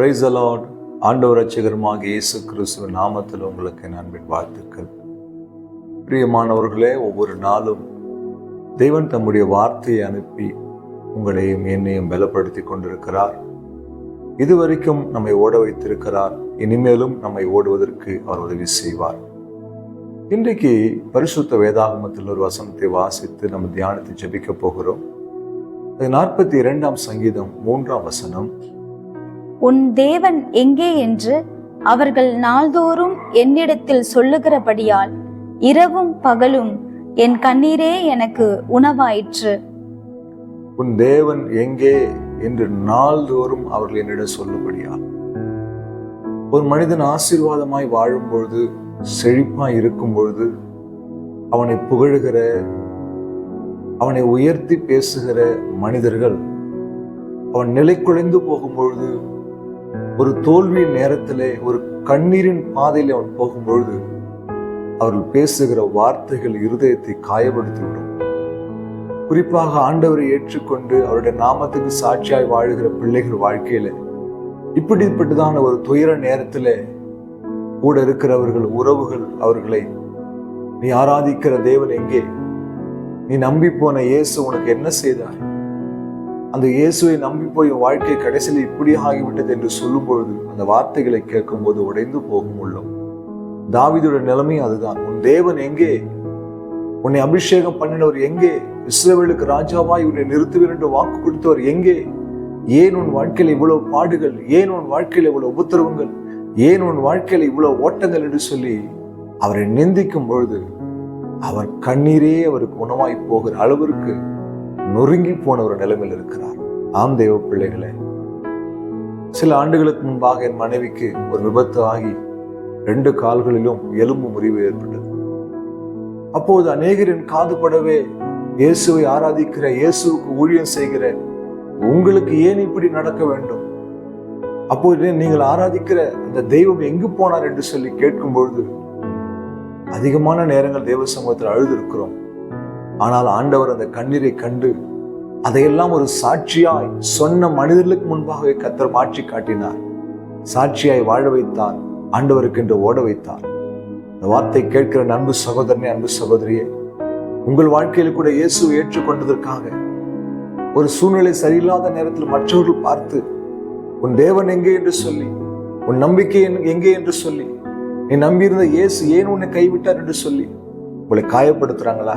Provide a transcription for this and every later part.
Price allot ஆண்டவர் ரட்சகருமாக இயேசு கிறிஸ்துவ நாமத்தில் உங்களுக்கு என் அன்பின் வாழ்த்துக்கள். பிரியமானவர்களே ஒவ்வொரு நாளும் தேவன் தம்முடைய வார்த்தையை அனுப்பி உங்களையும் என்னையும் பலப்படுத்தி கொண்டிருக்கிறார். இதுவரைக்கும் நம்மை ஓட வைத்திருக்கிறார். இனிமேலும் நம்மை ஓடுவதற்கு அவர் உதவி செய்வார். இன்றைக்கு பரிசுத்த வேதாகமத்தில் ஒரு வசனத்தை வாசித்து நம்ம தியானத்தை ஜெபிக்கப் போகிறோம். அது நாற்பத்தி இரண்டாம் சங்கீதம் மூன்றாம் வசனம். உன் தேவன் எங்கே என்று அவர்கள் நாள்தோறும் என்னிடத்தில் சொல்லுகிறபடியால் இரவும் பகலும் என் கண்ணீரே எனக்கு உணவாயிற்று. உன் தேவன் எங்கே என்று நாள்தோறும் அவர்கள் என்னிடம் சொல்லுபடியால் ஒரு மனிதன் ஆசீர்வாதமாய் வாழும் பொழுது செழிப்பாய் இருக்கும் பொழுது அவனை புகழுகிற அவனை உயர்த்தி பேசுகிற மனிதர்கள் அவன் நிலை குலைந்து போகும் பொழுது ஒரு தோல்வியின் நேரத்திலே ஒரு கண்ணீரின் பாதையில் அவன் போகும்பொழுது அவர்கள் பேசுகிற வார்த்தைகள் இருதயத்தை காயப்படுத்திவிடும். குறிப்பாக ஆண்டவரை ஏற்றுக்கொண்டு அவருடைய நாமத்துக்கு சாட்சியாய் வாழுகிற பிள்ளைகள் வாழ்க்கையில இப்படிப்பட்டதான ஒரு துயர நேரத்துல கூட இருக்கிறவர்கள் உறவுகள் அவர்களை நீ ஆராதிக்கிற தேவன் எங்கே? நீ நம்பி போன இயேசு உனக்கு என்ன செய்தார்? அந்த இயேசுவை நம்பி போய் உன் வாழ்க்கை கடைசியில் இப்படி ஆகிவிட்டது என்று சொல்லும் பொழுது அந்த வார்த்தைகளை கேட்கும் போது உடைந்து போகும் உள்ளோம். தாவிதோட நிலைமை அதுதான். உன் தேவன் எங்கே? உன்னை அபிஷேகம் பண்ணினவர் எங்கே? இஸ்ரேவேலுக்கு ராஜாவாய் உன்னை நிறுத்துவேன் என்று வாக்கு கொடுத்தவர் எங்கே? ஏன் உன் வாழ்க்கையில் இவ்வளவு பாடுகள்? ஏன் உன் வாழ்க்கையில் இவ்வளவு உபத்திரவங்கள்? ஏன் உன் வாழ்க்கையில் இவ்வளவு ஓட்டங்கள்? என்று சொல்லி அவரை நிந்திக்கும் பொழுது அவர் கண்ணீரே அவருக்கு உணவாய் போகிற அளவிற்கு நொறுங்கி போன ஒரு நிலைமையில் இருக்கிறார். ஆம் தெய்வ பிள்ளைகளே சில ஆண்டுகளுக்கு முன்பாக என் மனைவிக்கு ஒரு விபத்து ஆகி ரெண்டு கால்களிலும் எலும்பு முறிவு ஏற்பட்டது. அப்போது அநேகரின் காதுபடவே இயேசுவை ஆராதிக்கிற இயேசுவுக்கு ஊழியம் செய்கிற உங்களுக்கு ஏன் இப்படி நடக்க வேண்டும்? அப்போது நீங்கள் ஆராதிக்கிற அந்த தெய்வம் எங்கு போனார் என்று சொல்லி கேட்கும் பொழுது அதிகமான நேரங்கள் தேவ சமூகத்தில் அழுது இருக்கிறோம். ஆனால் ஆண்டவர் அந்த கண்ணீரை கண்டு அதையெல்லாம் ஒரு சாட்சியாய் சொன்ன மனிதர்களுக்கு முன்பாகவே கத்தர் மாற்றி காட்டினார். சாட்சியாய் வாழ வைத்தார் ஆண்டவருக்கு என்று ஓட வைத்தார். இந்த வார்த்தை கேட்கிற அன்பு சகோதரனே அன்பு சகோதரியே உங்கள் வாழ்க்கையில் கூட இயேசுவை ஏற்றுக்கொண்டதற்காக ஒரு சூழ்நிலை சரியில்லாத நேரத்தில் மற்றவர்கள் பார்த்து உன் தேவன் எங்கே என்று சொல்லி உன் நம்பிக்கை எங்கே என்று சொல்லி நீ நம்பியிருந்த இயேசு ஏன் உன்னை கைவிட்டார்? என்று சொல்லி உங்களை காயப்படுத்துறாங்களா?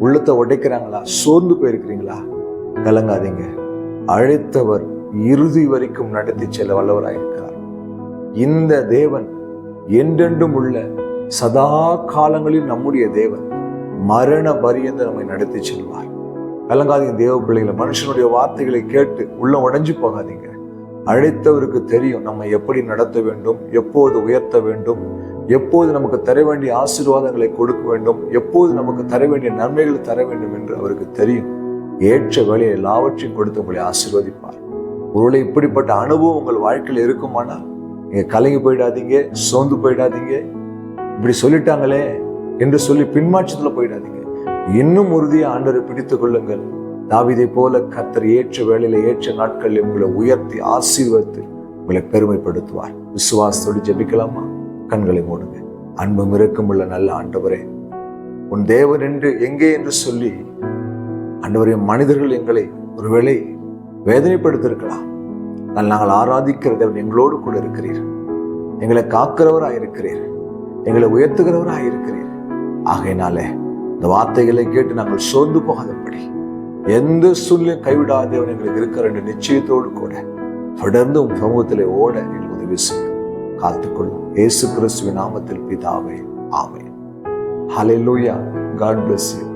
உள்ளத்தை உடைக்கிறாங்களா? சோர்ந்து போயிருக்கிறீங்களா? கலங்காதீங்க. அழைத்தவர் இறுதி வரைக்கும் நடத்தி செல்ல வல்லவராயிருக்கிறார் இந்த தேவன் என்றென்றும் உள்ள சதா காலங்களில் நம்முடைய தேவன் மரண பரியந்த நம்மை நடத்தி செல்வார். கலங்காதீங்க தேவ பிள்ளைகளை. மனுஷனுடைய வார்த்தைகளை கேட்டு உள்ள உடைஞ்சு போகாதீங்க. அழைத்தவருக்கு தெரியும் நம்ம எப்படி நடத்த வேண்டும் எப்போது உயர்த்த வேண்டும் எப்போது நமக்கு தர வேண்டிய ஆசீர்வாதங்களை கொடுக்க வேண்டும் எப்போது நமக்கு தர வேண்டிய நன்மைகளை தர வேண்டும் என்று அவருக்கு தெரியும். ஏற்ற வேலையை எல்லாவற்றையும் கொடுத்து உங்களை ஆசீர்வதிப்பார். ஒருவேளை இப்படிப்பட்ட அனுபவம் உங்கள் வாழ்க்கையில் இருக்குமானால் நீங்கள் கலங்கி போயிடாதீங்க சோர்ந்து போயிடாதீங்க. இப்படி சொல்லிட்டாங்களே என்று சொல்லி பின்மாற்றத்தில் போயிடாதீங்க. இன்னும் உறுதியாக ஆண்டரை பிடித்துக் கொள்ளுங்கள். தாவிதை போல கத்தர் ஏற்ற வேலையில ஏற்ற நாட்களில் உங்களை உயர்த்தி ஆசீர்வத்து உங்களை பெருமைப்படுத்துவார். விசுவாசத்தோடு ஜெபிக்கலாமா? கண்களை மூடுங்க. அன்பும் இருக்கும் உள்ள நல்ல ஆண்டவரே உன் தேவன் என்று எங்கே என்று சொல்லி ஆண்டவரே மனிதர்கள் எங்களை ஒருவேளை வேதனைப்படுத்திருக்கலாம். நாங்கள் ஆராதிக்கிற தேவன் எங்களோடு கூட இருக்கிறீர். எங்களை காக்கிறவராக இருக்கிறீர் எங்களை உயர்த்துகிறவராக இருக்கிறீர் ஆகையினாலே இந்த வார்த்தைகளை கேட்டு நாங்கள் சோர்ந்து போகாதபடி எந்த சூழ்நிலையும் கைவிடாதேவன் எங்களுக்கு இருக்கிற என்ற நிச்சயத்தோடு கூட தொடர்ந்து உன் சமூகத்தில் ஓட எங்களுக்கு உதவி செய்யும். காத்துக்கொள்ளும் ஏசு கிறிஸ்துவின் நாமத்தில் பிதாவே ஆமே ஹலே லூயா காட் பிளஸ் யூ